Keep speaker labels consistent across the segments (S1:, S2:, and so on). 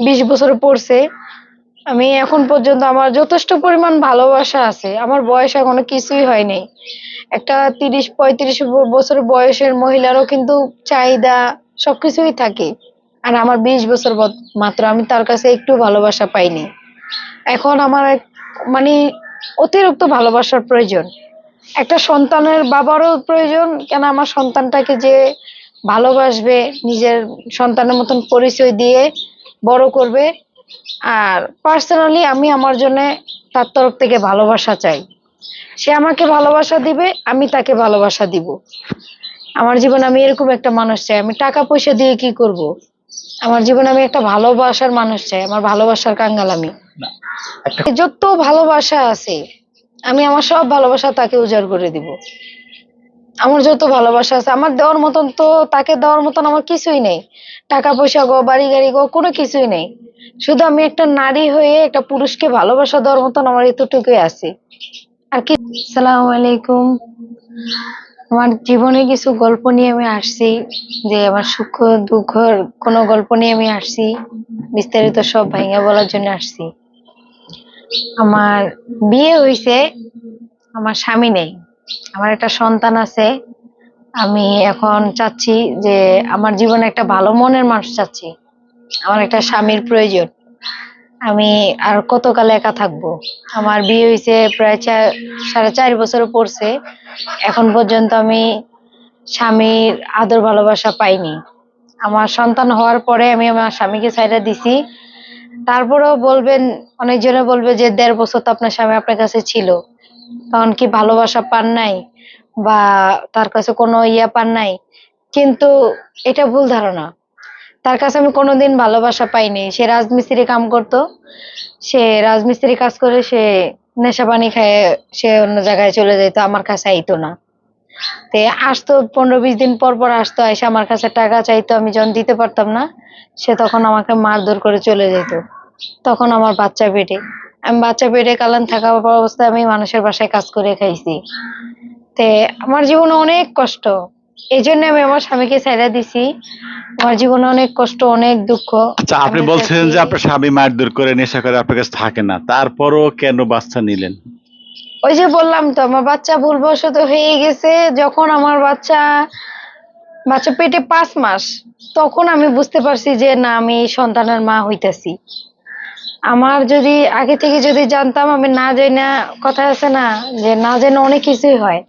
S1: বিশ বছর পড়ছে। আমি এখন পর্যন্ত আমার যথেষ্ট পরিমাণ ভালোবাসা আছে। আমার বয়স এখনও কিছুই হয়নি। একটা তিরিশ, পঁয়ত্রিশ বছর বয়সের মহিলারও কিন্তু চাহিদা সবকিছুই থাকে। আর আমার বিশ বছর মাত্র আমি তার কাছে একটু ভালোবাসা পাইনি। এখন আমার মানে অতিরিক্ত ভালোবাসার প্রয়োজন। একটা সন্তানের বাবারও প্রয়োজন, কেন আমার সন্তানটাকে যে ভালোবাসবে, নিজের সন্তানের মতন পরিচয় দিয়ে বড় করবে। আর পার্সোনালি আমি আমার জন্য তার তরফ থেকে ভালোবাসা চাই। সে আমাকে ভালোবাসা দিবে আমি তাকে ভালোবাসা দিব। আমার জীবনে আমি এরকম একটা মানুষ চাই। আমি টাকা পয়সা দিয়ে কি করব? আমার জীবনে আমি একটা ভালোবাসার মানুষ চাই। আমার ভালোবাসার কাঙ্গাল আমি। যত ভালোবাসা আছে আমি আমার সব ভালোবাসা তাকে উজাড় করে দিব। আমার যত ভালোবাসা আছে, আমার দেওয়ার মতন তো তাকে দেওয়ার মতন আমার কিছুই নেই। টাকা পয়সা গো বাড়ি গাড়ি গো, কোনো কিছুই নেই। শুধু আমি একটা নারী হয়ে একটা পুরুষকে ভালোবাসা দেওয়ার মতন আমার এতটুকুই আছে। আর কি সালাম আলাইকুম। আমার জীবনে কিছু গল্প নিয়ে আমি আসছি, যে আমার সুখ, দুঃখের কোনো গল্প নিয়ে আমি আসছি, বিস্তারিত সব ভাইঙ্গা বলার জন্য আসছি। আমার বিয়ে হয়েছে আমার স্বামী নেই। আমার একটা সন্তান আছে, আমি এখন চাচ্ছি যে আমার জীবনে একটা ভালো মনের মানুষ চাচ্ছি। আমার একটা স্বামীর প্রয়োজন। আমি আর কতকাল একা থাকব? আমার বিয়ে হয়েছে প্রায় সাড়ে চার বছর পড়ছে। এখন পর্যন্ত আমি স্বামীর আদর ভালোবাসা পাইনি। আমার সন্তান হওয়ার পরে আমি আমার স্বামীকে ছাইড়া দিছি। তারপরেও বলবেন, অনেকজনে বলবে যে দেড় বছর তো আপনার স্বামী আপনার কাছে ছিল। তখন কি ভালোবাসা পান নাই? বা তার কাছে কোনো ইয়া পান নাই? কিন্তু এটা ভুল ধারণা। তার কাছে আমি কোনোদিন ভালোবাসা পাইনি। সে রাজমিস্ত্রি কাম করতো। সে রাজমিস্ত্রি কাজ করে সে নেশা পানি খায় সে অন্য জায়গায় চলে যেত, আমার কাছে আইতো না। তে আসতো, পনেরো বিশ দিন পর পর আসতো, এসে আমার কাছে টাকা চাইতো, আমি যখন দিতে পারতাম না, সে তখন আমাকে মারধর করে চলে যেত। তখন আমার বাচ্চা পেটে আমি বাচ্চা পেটে কালান থাকা অবস্থায় আমি মানুষের বাসায় কাজ করে খাইছি। তে আমার জীবনে অনেক কষ্ট। এই জন্য আমি আমার স্বামীকে ছেড়ে দিছি। আমার জীবনে অনেক কষ্ট অনেক দুঃখ।
S2: আচ্ছা আপনি বলছেন যে আপনার স্বামী মারধর করে নেশা করে আপনার কাছে থাকে না। তারপরও কেন বাচ্চা নিলেন?
S1: ওই যে বললাম তো আমার বাচ্চা ভুলবশত হয়ে গেছে। যখন আমার বাচ্চা বাচ্চা পেটে পাঁচ মাস তখন আমি বুঝতে পারছি যে না আমি সন্তানের মা হইতাছি। আমার যদি আগে থেকে যদি জানতাম, আমি না যাই না কথা আছে না, যে না জেনে অনেক কিছুই হয়।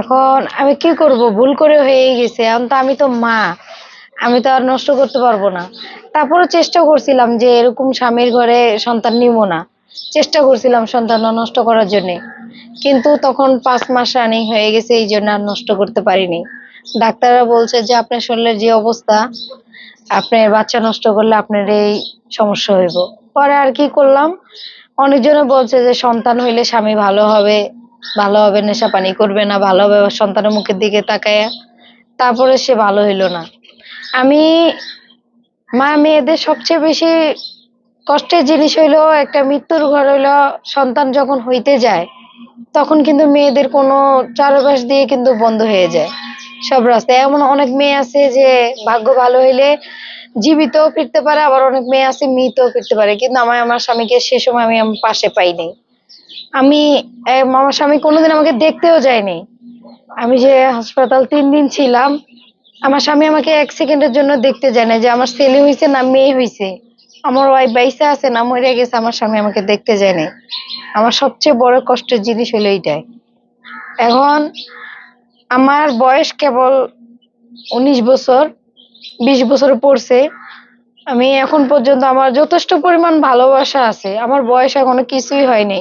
S1: এখন আমি কি করব? ভুল করে হয়ে গেছে। এখন তো আমি তো মা, আমি তো আর নষ্ট করতে পারব না। তারপরে চেষ্টা করছিলাম যে এরকম স্বামীর ঘরে সন্তান নিব না। চেষ্টা করছিলাম সন্তান নষ্ট করার জন্য। কিন্তু তখন পাঁচ মাস রানিং হয়ে গেছে, এই জন্য আর নষ্ট করতে পারিনি। ডাক্তাররা বলছে যে আপনার শরীরের যে অবস্থা, আপনার বাচ্চা নষ্ট করলে আপনার এই সমস্যা হইব। পরে আর কি করলাম? অনেকজনে বলছে যে, সন্তান হইলে স্বামী ভালো হবে ভালো হবে, নেশা পানি করবে না, ভালো হবে সন্তানের মুখের দিকে তাকায়। তারপরে সে ভালো হইল না। আমি মা মেয়েদের সবচেয়ে বেশি কষ্টের জিনিস হইল, একটা মৃত্যুর ঘর হইল, সন্তান যখন হইতে যায়, তখন কিন্তু মেয়েদের কোনো চারপাশ দিয়ে কিন্তু বন্ধ হয়ে যায়। সব রাস্তায়। এমন অনেক মেয়ে আছে যে, ভাগ্য ভালো হইলে জীবিতও ফিরতে পারে, আবার অনেক মেয়ে আছে, মৃতও ফিরতে পারে। কিন্তু আমার আমার স্বামীকে সে সময় আমি আমার পাশে পাইনি। আমি আমার স্বামী কোনোদিন আমাকে দেখতেও যায়নি। আমি যে হাসপাতাল তিন দিন ছিলাম, আমার স্বামী আমাকে এক সেকেন্ডের জন্য দেখতে যায় না যে আমার ছেলে হয়েছে না মেয়ে হয়েছে আমার ওয়াইফ বাইসা আছে, না মরে গেছে, আমার স্বামী আমাকে দেখতে যায় না আমার সবচেয়ে বড় কষ্টের জিনিস হলো এইটাই। এখন আমার বয়স কেবল উনিশ বছর বিশ বছর পড়ছে। আমি এখন পর্যন্ত আমার যথেষ্ট পরিমাণ ভালোবাসা আছে। আমার বয়স এখনও কিছুই হয়নি।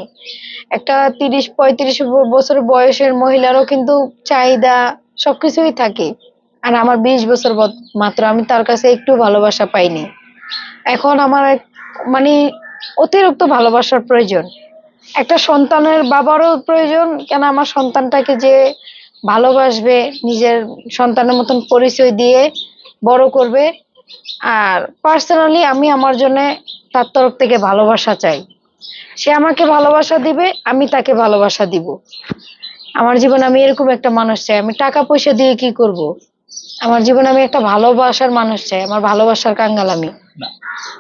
S1: একটা তিরিশ, পঁয়ত্রিশ বছর বয়সের মহিলারও কিন্তু চাহিদা সবকিছুই থাকে। আর আমার বিশ বছর মাত্র আমি তার কাছে একটু ভালোবাসা পাইনি। এখন আমার মানে অতিরিক্ত ভালোবাসার প্রয়োজন। একটা সন্তানের বাবারও প্রয়োজন, কেন আমার সন্তানটাকে যে ভালোবাসবে, নিজের সন্তানের মতন পরিচয় দিয়ে বড় করবে। আর পার্সোনালি আমি আমার জন্য তার তরফ থেকে ভালোবাসা চাই। সে আমাকে ভালোবাসা দিবে, আমি তাকে ভালোবাসা দিব। আমার জীবনে আমি এরকম একটা মানুষ চাই। আমি টাকা পয়সা দিয়ে কি করব? আমার জীবনে আমি একটা ভালোবাসার মানুষ চাই। আমার ভালোবাসার কাঙ্গাল আমি।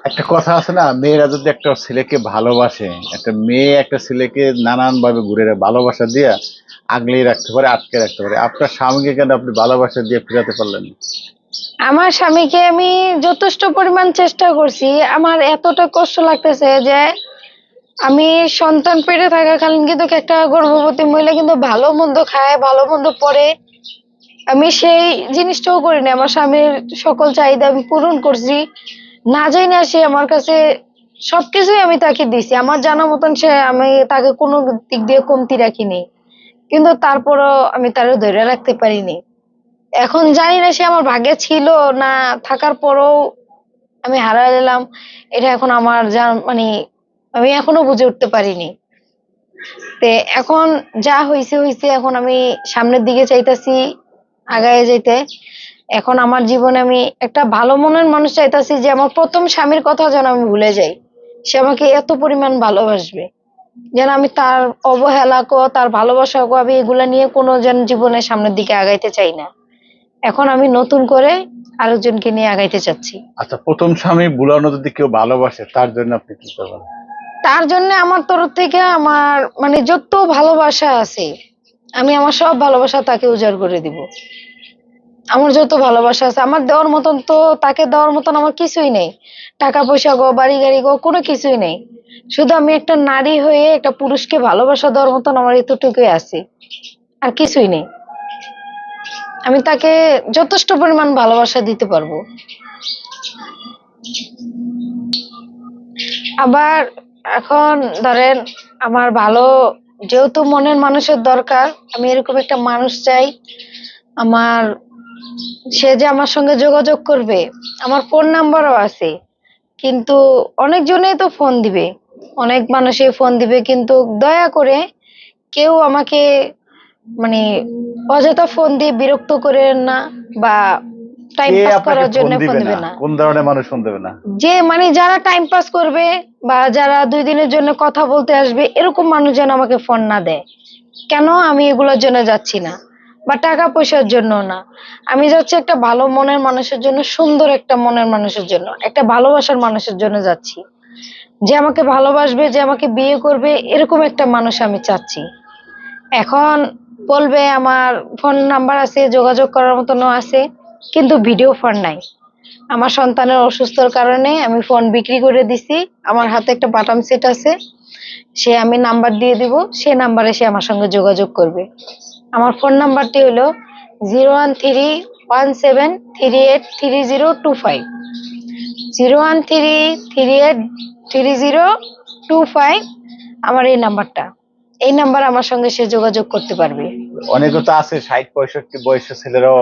S2: একটা কথা আছে না, মেয়েরা যদি একটা ছেলেকে ভালোবাসে, একটা মেয়ে একটা ছেলেকে নানান ভাবে ঘুরে ভালোবাসা দিয়ে আগলিয়ে রাখতে পারে, আটকে রাখতে পারে। আপনার স্বামীকে কেন আপনি ভালোবাসা দিয়ে ফিরাতে পারলেন?
S1: আমার স্বামীকে আমি যথেষ্ট পরিমাণ চেষ্টা করছি। আমার এতটা কষ্ট লাগতেছে যে আমি সন্তান পেটে থাকাকালীন কিন্তু একটা গর্ভবতী মহিলা কিন্তু ভালো মন্দ খায়, ভালো মন্দ পরে আমি সেই জিনিসটাও করিনি। আমার স্বামীর সকল চাহিদা আমি পূরণ করছি। না যাই না সে আমার কাছে সবকিছুই আমি তাকে দিছি। আমার জানা মতন সে আমি তাকে কোনো দিক দিয়ে কমতি রাখিনি। কিন্তু তারপরও আমি তারে ধরে রাখতে পারিনি। এখন জানি না সে আমার ভাগ্যে ছিল না, থাকার পরেও আমি হারা গেলাম। এটা এখন আমার যা মানে আমি এখনও বুঝে উঠতে পারিনি। তে এখন যা হয়েছে হয়েছে এখন আমি সামনের দিকে চাইতাছি আগায় যেতে এখন আমার জীবনে আমি একটা ভালো মনের মানুষ চাইতাছি যে আমার প্রথম স্বামীর কথা যেন আমি ভুলে যাই। সে আমাকে এত পরিমাণ ভালোবাসবে। যেন আমি তার অবহেলা কো তার ভালোবাসা কো আমি এগুলা নিয়ে কোনো যেন জীবনের সামনের দিকে আগাইতে চাই না। এখন আমি নতুন করে আরেকজনকে নিয়ে আগাইতে চাচ্ছি।
S2: আচ্ছা প্রথম স্বামী বুলানো যদি কেউ ভালোবাসে তার জন্য আপনি কি করবেন?
S1: তার জন্য আমার তরফ থেকে আমার মানে যত ভালোবাসা আছে আমি আমার সব ভালোবাসা তাকে উজাড় করে দিব। আমার যত ভালোবাসা আছে আমার দেওয়ার মতন তো তাকে দেওয়ার মতন আমার কিছুই নেই। টাকা পয়সা গো বাড়ি গাড়ি গো কোনো কিছুই নেই। শুধু আমি একটা নারী হয়ে একটা পুরুষকে ভালোবাসা দেওয়ার মতন আমার এতটুকুই আছে। আর কিছুই নেই। আমি তাকে যথেষ্ট পরিমাণ ভালোবাসা দিতে পারব। আবার এখন ধরেন আমার ভালো যেহেতু মনের মানুষের দরকার, আমি এরকম একটা মানুষ চাই, আমার সে যে আমার সঙ্গে যোগাযোগ করবে, আমার ফোন নাম্বারও আছে, কিন্তু অনেকজনেই তো ফোন দিবে, অনেক মানুষই ফোন দিবে, কিন্তু দয়া করে কেউ আমাকে মানে অযথা ফোন দিয়ে বিরক্ত করে না বা টাইম পাস করার জন্য
S2: ফোন দিবে না? কোন ধরনের মানুষ ফোন দেবে না?
S1: যে মানে যারা টাইম পাস করবে বা যারা দুই দিনের জন্য কথা বলতে আসবে এরকম মানুষ যেন আমাকে ফোন না দেয়। কেন? আমি এগুলোর জন্য যাচ্ছি না বা টাকা পয়সার জন্য না। আমি যাচ্ছি একটা ভালো মনের মানুষের জন্য সুন্দর একটা মনের মানুষের জন্য একটা ভালোবাসার মানুষের জন্য যাচ্ছি। যে আমাকে ভালোবাসবে যে আমাকে বিয়ে করবে এরকম একটা মানুষ আমি চাচ্ছি। এখন বলবে, আমার ফোন নাম্বার আছে, যোগাযোগ করার মতনও আছে, কিন্তু ভিডিও ফোন নাই। আমার সন্তানের অসুস্থর কারণে আমি ফোন বিক্রি করে দিছি, আমার হাতে একটা বাটাম সেট আছে, সে আমি নাম্বার দিয়ে দিব, সে নাম্বারে সে আমার সঙ্গে যোগাযোগ করবে। আমার ফোন নাম্বারটি হলো zero one three one seven three eight three zero two five zero one three three eight three zero two five আমার এই নাম্বারটা এই নাম্বার আমার সঙ্গে সে যোগাযোগ করতে পারবে।
S2: অনেকে তো আছে ষাট পঁয়ষট্টি বয়সের ছেলেরাও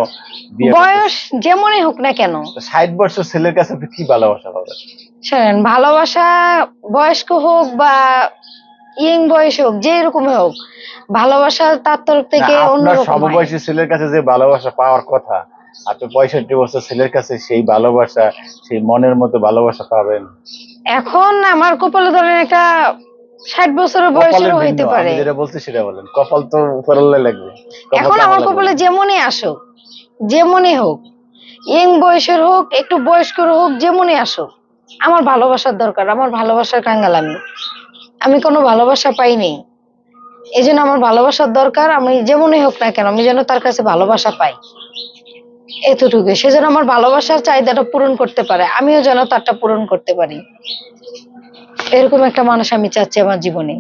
S1: বয়স যেমনই হোক না কেন।
S2: ষাট বছর ছেলের কাছে কি ভালোবাসা পাবেন?
S1: শোনেন ভালোবাসা বয়স্ক হোক বা ইয়ং বয়স হোক যে রকমই হোক ভালোবাসা তার তরফ থেকে অন্যরকম।
S2: সমবয়সী ছেলের কাছে যে ভালোবাসা পাওয়ার কথা আপনি পঁয়ষট্টি বছর ছেলের কাছে সেই ভালোবাসা সেই মনের মতো ভালোবাসা পাবেন।
S1: এখন আমার কপালে ধরেন একটা ষাট বছরের বয়সেরও হইতে পারে।
S2: যেটা বলছি সেটা বলেন। কপাল তো উপরাল্লাই লাগবে।
S1: এখন আমার কপালে। যেমনই আসুক যেমনই হোক ইয়ং বয়সের হোক একটু বয়স্কর হোক যেমনই আসুক আমার ভালোবাসার দরকার আমার ভালোবাসার কাঙ্গাল আমি। আমি কোনো ভালোবাসা পাইনি। এই জন্য আমার ভালোবাসার দরকার আমি যেমনই হোক না কেন আমি যেন তার কাছে ভালোবাসা পাই। এতটুকু সে যেন আমার ভালোবাসার চাহিদাটা পূরণ করতে পারে আমিও যেন তারটা পূরণ করতে পারি। এরকম একটা মানুষ আমি চাচ্ছি আমার জীবনে।